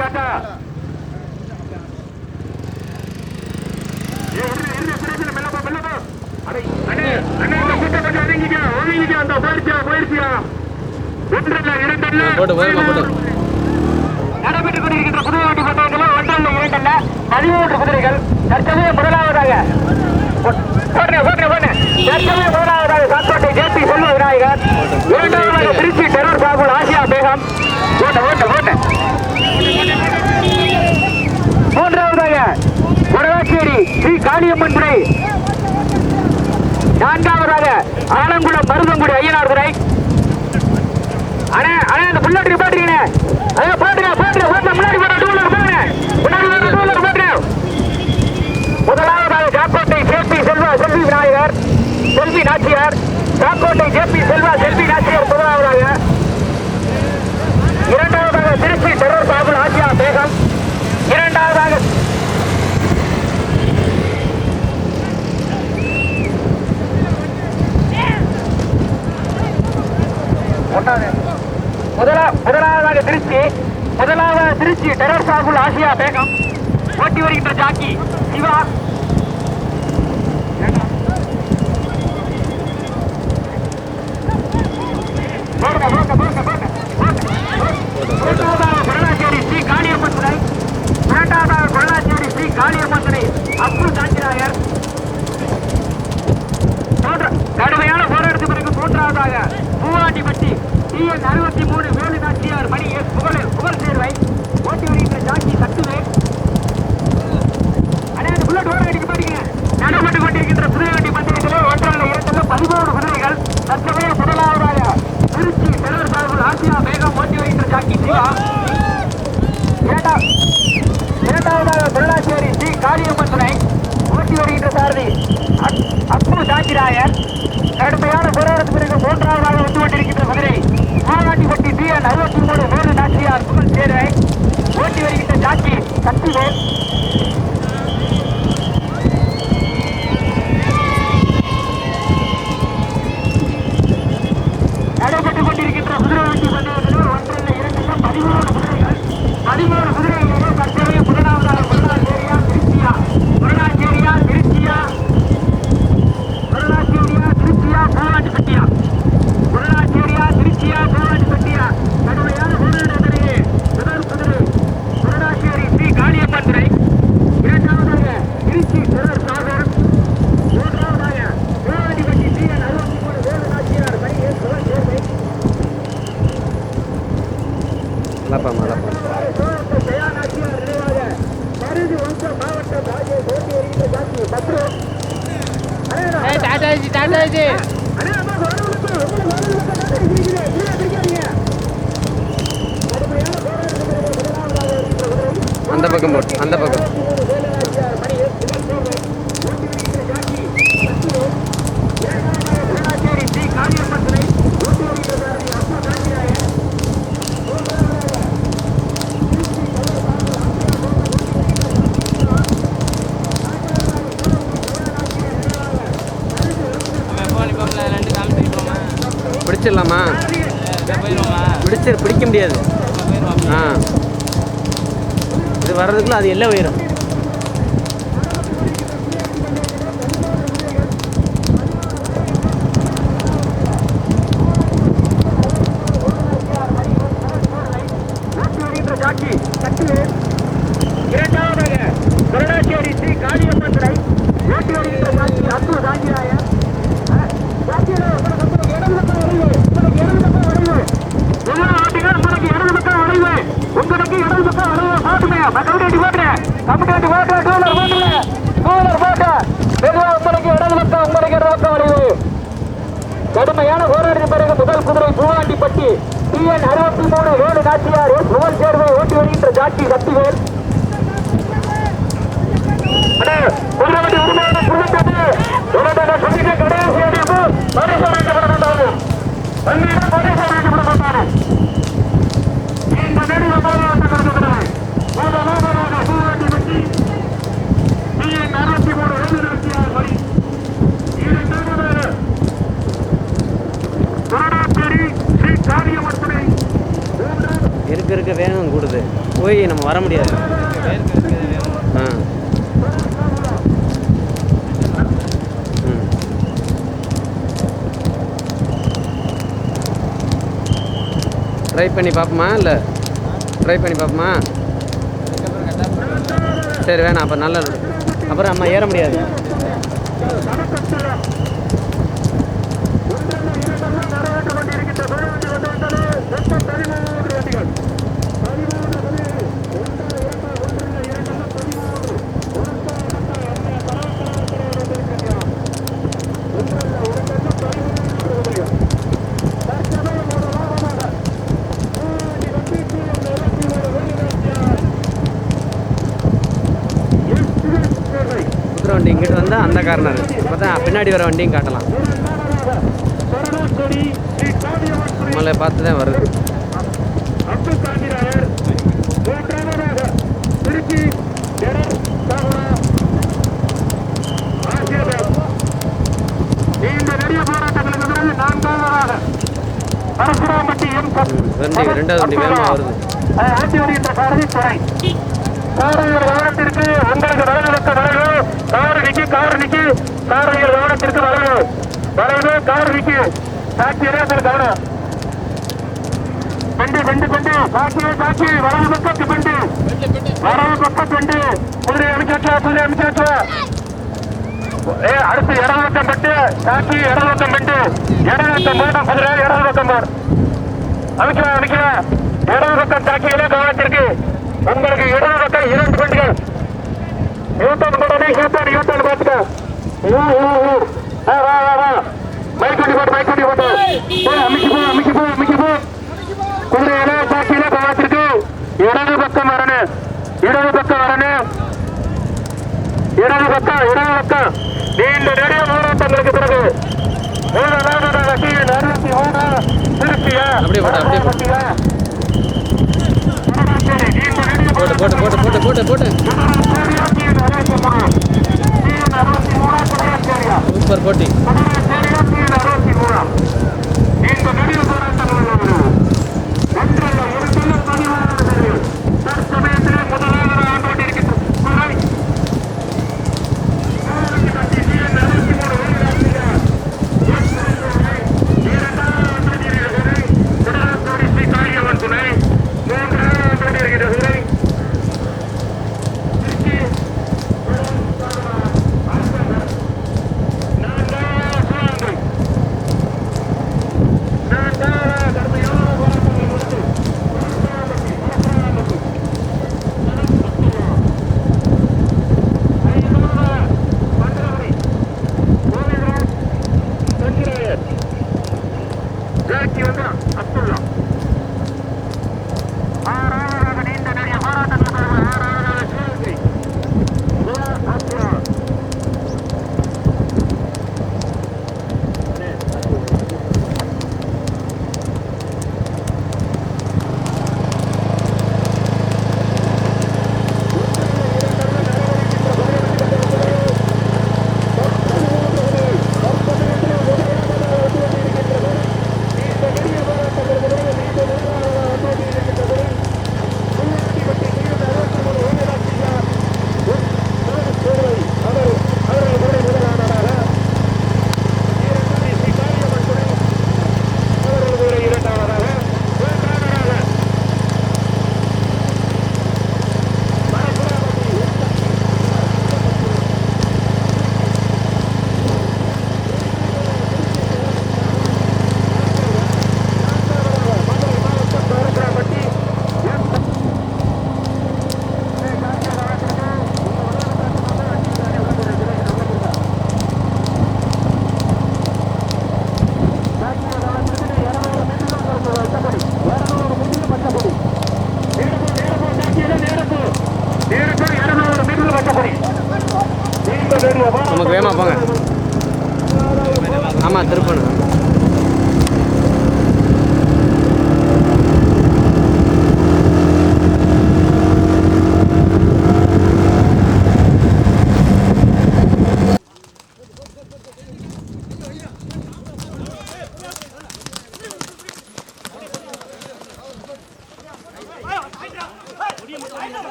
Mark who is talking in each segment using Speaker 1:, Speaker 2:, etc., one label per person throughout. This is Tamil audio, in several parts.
Speaker 1: கேட்டா. நடைபெற்றுக் கொண்டிருக்கின்ற புதுவாட்டி பந்தயத்தில் ஒன்றல்ல இரண்டல்ல. பதிமூன்று குதிரைகள் தற்சமயம் முதலாவதாக. தற்சமயம் முதலாவதாக சாத்தோட்டை ஜேபி செல்வ விநாயகர். இரண்டாவதாக திருச்சி டெரர் சாகுல் ஆசியா பேகம். போட்ட போட்ட போட்ட மூன்றாவதாக வடவாச்சேரி ஸ்ரீ காளியம்மன் துறை. நான்காவதாக ஆலங்குளம் மருதங்குடி ஐயனார் துறை. அண்ணா அண்ணா அந்த புல்லட் நிப்பாட்டுறீங்க அண்ணே போட்டுங்க போட்டுங்க போட்டு முன்னாடி போட டூலர் போடுங்க. முன்னாடி போட டூலர் வீலர் போட்டுங்க முதலாவதாக காக்கோட்டை ஜேபி செல்வா செல்வி விநாயகர் செல்வி நாச்சியார். காக்கோட்டை ஜேபி செல்வா செல்வி நாச்சியார் முதலாவதாக திருச்சி டெரர் பாபுல் ஆசியா பேகம் இரண்டாவதாக முதலாவதாக திருச்சி. முதலாவதாக திருச்சி டெரர் சாகுல் ஆசியா பேகம் ஓட்டி வருகின்ற ஜாக்கி சிவா. போடுங்க, போடுங்க, போடுங்க, போடுங்க, போடுங்க. இரண்டாவதாக ஸ்ரீ காளியம்மன் துணை இரண்டாவதாக கொரலாச்சேரி ஸ்ரீ காளியம்மன் துணை அப்துல் காஞ்சிநாயர் கடுமையான போராட்டத்துக்கு பிறகு மூன்றாவதாக பூவாண்டிப்பட்டி டிஎன் அறுபத்தி மூணு வேலு நாச்சியார் மணி எஸ் புகழ் புகழ் சேர்வை ஓட்டி வருகின்ற ஜாக்கி சத்துவே அண்ணே புல்லட் ஓட அடிக்க பாருங்க நடைபெற்றுக் கொண்டிருக்கின்ற புதுவண்டி பந்தயத்திலே ஒன்றல்ல இரண்டல்ல பதிமூணு குதிரைகள் தற்சமயம் முதலாவதாக திருச்சி செலவர் சார்பில் ஆசியா வேகம் ஓட்டி வருகின்ற ஜாக்கி சிவா இரண்டா- இரண்டாவதாக பொருளாச்சேரி ஸ்ரீ காளியம்மன் துணை ஓட்டி வருகின்ற சாரதி அப்- அப்பு சாஞ்சிராயர் கடுமையான போராட்டத்துக்கு பிறகு மூன்றாவதாக வந்து கொண்டிருக்கின்ற குதிரை மாவாட்டிப்பட்டி டி என் அறுபத்தி மூணு வேலு நாச்சியார் புகழ் சேர்வை ஓட்டி வருகின்ற ஜாக்கி சக்திவேல் நடைபெற்றுக் கொண்டிருக்கின்ற குதிரை வண்டி பந்தயத்தில் ஒன்றல்ல இரண்டல்ல பதிமூணு குதிரைகள் பதிமூணு குதிரைகளிலே தற்சமயம் முதலாவதாக பொருளாச்சேரியா திருச்சியா பொருளாச்சேரியா திருச்சியா பொருளாச்சேரியா திருச்சியா பூவாண்டிப்பட்டியா பொருளாச்சேரியா திருச்சியா பூவாண்டிப்பட்டியா கடுமையான போராட்டத்திலே முதல் குதிரை பொருளாச்சேரி ஸ்ரீ காளியம்மன் துறை இரண்டாவதாக திருச்சி சிறர் சாகர் மூன்றாவதாக பூவாண்டிப்பட்டி டி என் அறுபத்தி மூணு வேலு நாச்சியார் மணி எஸ் புகழ் சேர்வை
Speaker 2: நல்லாப்பா நல்லாப்பா
Speaker 3: டாட்டாஜி டாட்டாஜி
Speaker 2: அந்த பக்கம் போட்டு அந்த பக்கம். பிடிச்சிடலாமா
Speaker 3: போயிடுவோமா
Speaker 2: பிடிச்சி பிடிக்க முடியாது. ஆ. இது வர்றதுக்குள்ள அது எல்லாம் உயிரும்
Speaker 1: ஜாக்கி சக்திவேல் இரண்டாவதாக கருணாச்சேரி ஸ்ரீ காளியம்மன் துறை ஓட்டி வருகின்ற ஜாக்கி அப்துல் காஞ்சிராயர் உங்களுக்கு இடது பக்கம் வரைவு போட்டுமே கமிட்டி போட்டுறேன் கமிட்டி போட்டு டூலர் போட்டுங்க டூலர் போட்டு மெதுவா உங்களுக்கு இடது பக்கம் உங்களுக்கு இடது பக்கம் வரைவு கடுமையான போராட்டத்தின் பிறகு முதல் குதிரை பூவாண்டிப்பட்டி டிஎன் அறுபத்தி மூணு வேலு நாச்சியார் எஸ் புகழ் சேர்வை ஓட்டி வருகின்ற ஜாக்கி சக்திவேல் அண்ணே, குதிரை வண்டி உரிமையாளர் குடும்பத்தாரு, உடனே சொல்லிட்டு கடைசி அடிப்பு பரிசு அளிக்கப்பட மாட்டாரு. வண்டியிடம் பரிசு அளிக்கப்பட மாட்டாரு. இந்த நெடுக போராட்டம் நடக்கிறது.
Speaker 2: இருக்கு இருக்கு இருக்க வேகம் கூடுது. போய் நம்ம வர முடியாது. ஆ. ம். ட்ரை பண்ணி பார்ப்போமா இல்லை? ட்ரை பண்ணி பார்ப்போமா? சரி வேணாம் அப்போ நல்லா அப்புறம் அம்மா ஏற முடியாது
Speaker 1: நிறைவேற்றிக் கொண்டிருக்கின்ற பேருந்து வந்திருந்தது மொத்தம் பதிமூன்று வண்டிகள் பதிமூன்று வண்டிகள் ஒன்று இரண்டு ஒன்று இரண்டு பதிமூன்று ஒன்று இரண்டு சராசரி வந்திருக்கிறார் ஒன்றல்ல இரண்டு பதிமூன்று வண்டிகள் தற்சமயம் ஒரு லாபமாக மூன்று வண்டிக்கு அந்த இருபத்தி ஒரு வெளிநாட்டியார் எஸ் சிவசேனை
Speaker 2: குதிரை வண்டி இங்கிட்டு வந்தால் அந்த கார்னர் பார்த்தா பின்னாடி வர வண்டியும் காட்டலாம்.
Speaker 1: சரணாச்சேரி
Speaker 2: நம்மளை பார்த்து தான் வருது.
Speaker 1: அப்துல்
Speaker 2: வண்டி ரெண்டாவது வண்டி வேகமாக வருது.
Speaker 1: காரையர் வாகனத்திற்கு உங்களுக்கு வலதுபக்க வளைவு கார் நிக்கி கார் நிக்கி காரையர் வாகனத்திற்கு வளைவு வளைவு கார் நிக்கி சாட்சியரே சார் கவனம் பெண்டு பெண்டு பெண்டு. சாட்சியே சாட்சி. வரவு பக்கத்து பெண்டு. வரவு பக்கம் பெண்டு. குதிரை அமைச்சாச்சா குதிரை அமைச்சாச்சா? ஏ அடுத்து இடது பக்கம் பெட்டு சாட்சி இடது பக்கம் பெண்டு. இடது பக்கம் போட்டோம் குதிரை இடது பக்கம் போர் அமைக்கலாம் அமைக்கலாம் இடது பக்கம் தாக்கியிலே கவனத்திற்கு உங்களுக்கு இடது பக்கம் இரண்டு பெண்டுகள் யூட்டன் போடனே யூட்டன் யூட்டன் ஆ, வா வா வா மைக்கொண்டி போட்டு மைக்கொண்டி போட்டு. போ அமைக்கு போ அமைக்கு போ அமைக்கு போ. குதிரையில தாக்கியில கவனத்திற்கு இடது பக்கம் வரணும் இடது பக்கம் வரணும் இடது பக்கம் இடது பக்கம். நீண்ட நெடிய போராட்டங்களுக்கு பிறகு. மூணாவதாக கீழ் அறுபத்தி மூணு திருச்சியா?
Speaker 2: அப்படியே போடு, அப்படியே போடு.
Speaker 1: திருச்சியா? புதுச்சேரி, நீண்ட நெடிய
Speaker 2: போட்டு போட்டு போட்டு போட்டு போட்டு போட்டு சூப்பர் போட்டி.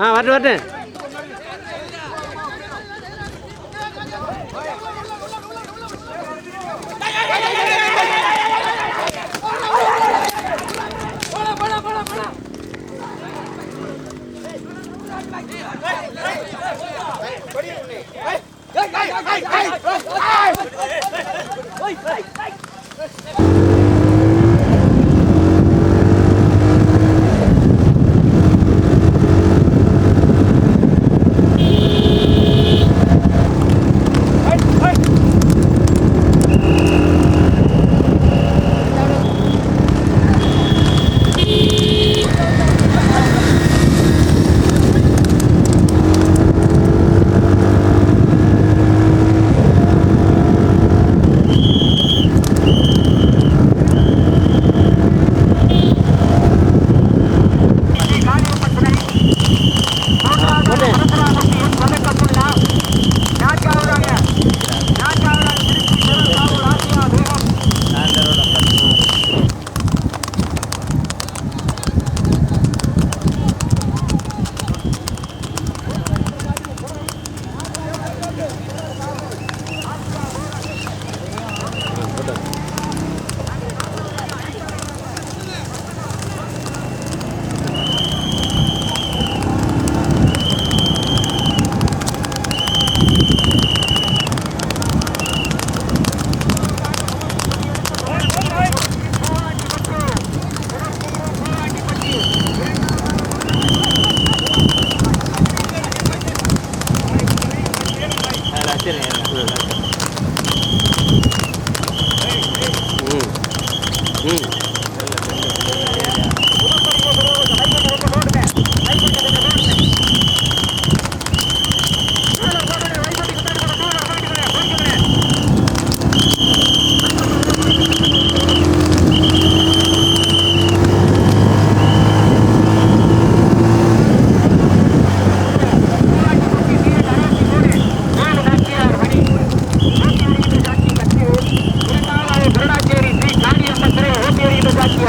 Speaker 2: ஆ வரட்டும் வரட்டும் 这里的。是。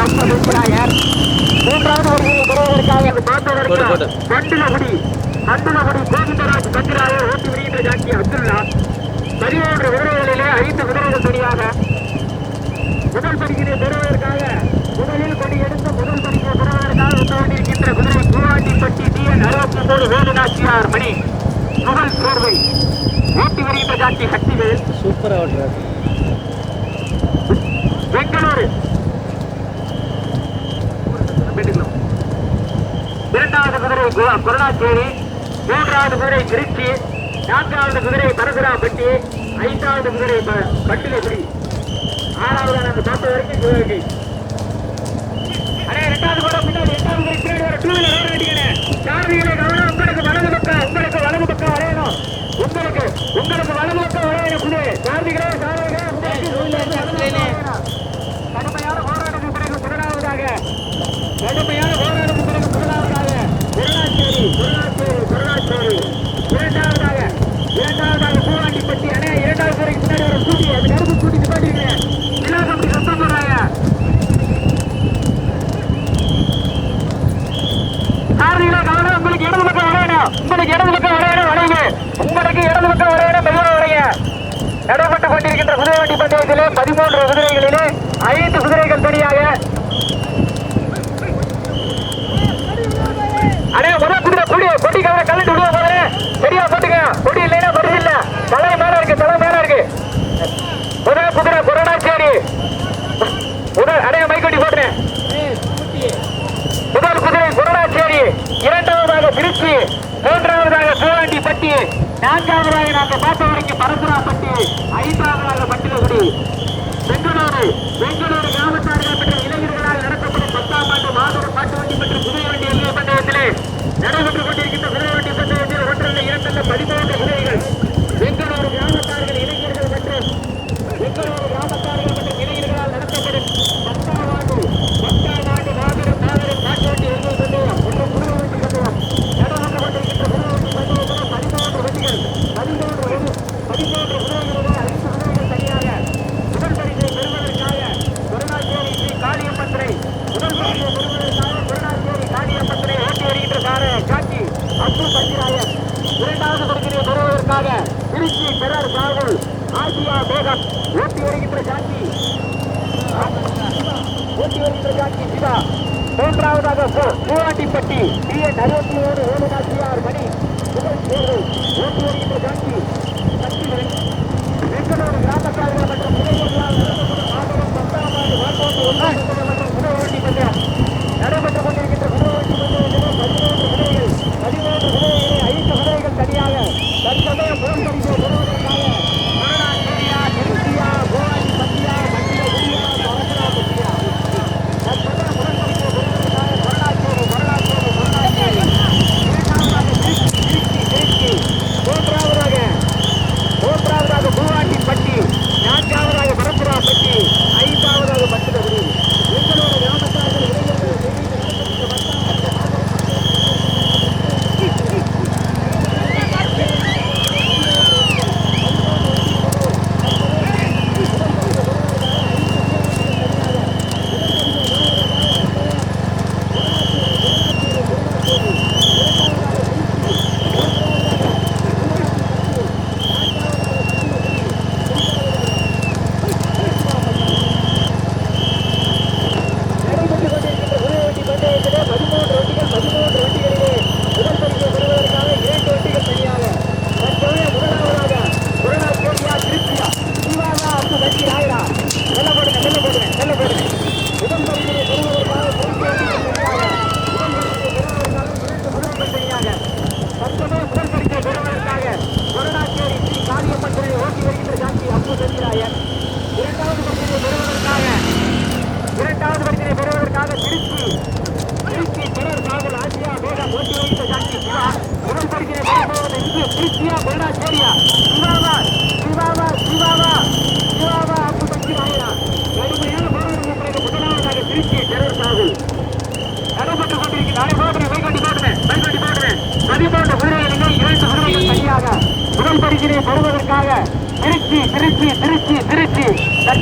Speaker 2: போடு, போடு.
Speaker 1: மண்டலகுடி மண்டலகுடி கோவிந்தராஜ் பத்திராயர் ஓட்டி வருகின்ற ஜாக்கி அப்துல்லா பதிமூன்று குதிரைகளிலே ஐந்து குதிரைகள் தனியாக முதல் பரிகினை பெறுவதற்காக முதலில் கொடி எடுத்து முதல் பரிகினை பெறுவதற்காக வந்து குதிரை பூவாண்டிப்பட்டி டி என் அறுபத்தி மூணு வேலுநாச்சியார் மணி முதல் சோர்வை ஓட்டி வருகின்ற ஜாக்கி சக்திவேல்
Speaker 2: சூப்பராக
Speaker 1: பெங்களூரு இரண்டாவது குதிரை கு- மூன்றாவது குதிரை திருச்சி நான்காவது குதிரை பரசுராப்பட்டி ஐந்தாவது குதிரை ப- பட்டிலகுடி ஆறாவது நாங்க பார்த்த வரைக்கும் சிவகங்கை அடே ரெண்டாவது கூட பின்னாடி எட்டாவது குதிரை பின்னாடி டூ வீலர் ரோடு அடிக்கணே சாரதிகளை Agora eu vou por aqui. நான்காவதாக நாங்கள் பார்த்த வரைக்கும் பரசுராப்பட்டி ஐந்தாவதாக பட்டிலகுடி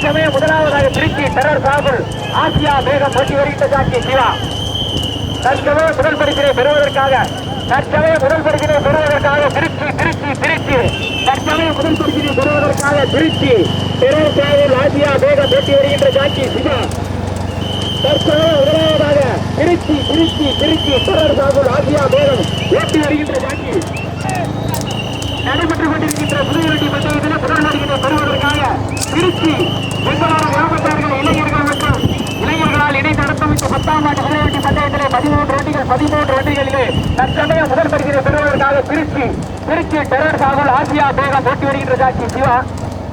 Speaker 1: தற்சமயம் முதலாவதாக திருச்சி டெரர் சாகுல் ஆசியா வேகம் ஓட்டி வருகின்ற ஜாக்கி சிவா. தற்சமயம் முதல் பரிசினை பெறுவதற்காக தற்சமயம் முதல் பரிசினை பெறுவதற்காக திருச்சி திருச்சி திருச்சி. தற்சமயம் முதல் பரிசினை பெறுவதற்காக திருச்சி டெரர் சாகுல் ஆசியா வேகம் ஓட்டி வருகின்ற ஜாக்கி சிவா. தற்சமயம் முதலாவதாக திருச்சி திருச்சி திருச்சி டெரர் சாகுல் ஆசியா வேகம் ஓட்டி வருகின்ற ஜாக்கி. நடைபெற்றுக் கொண்டிருக்கின்ற புதுவெட்டி பந்தயம் திருச்சி எங்களோட வியாபாரிகள் இளைஞர்கள் மற்றும் இளைஞர்களால் இணைந்து பத்தாம் ஆண்டு விளையாட்டு பந்தயத்திலே பதிமூன்று ஓட்டிகள் பதிமூன்று ஓட்டிகளிலே தற்சமயம் முதல் பரிசினை பெறுவதற்காக திருச்சி திருச்சி டெரர் சாகுல் ஆசியா பேகம் ஓட்டி வருகின்ற காட்சி சிவா.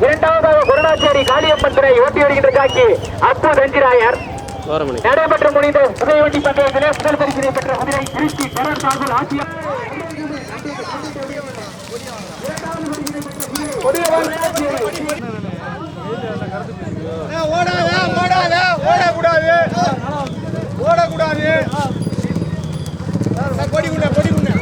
Speaker 1: இரண்டாவதாக குருணாச்சேரி காளியப்பன் துறை ஓட்டி வருகின்ற காட்சி அப்பு ரஞ்சிராயர் நடைபெற்று முடிந்த புதைவண்டி பந்தயத்திலே முதல் பரிசினை பெற்ற குதிரை திருச்சி தொடர் சார்பில் ஆசியா.
Speaker 4: கொடியவன் ஓடாத ஓடாத ஓடக்கூடாது ஓடக்கூடாது கொடி உள்ள கொடி
Speaker 1: உள்ள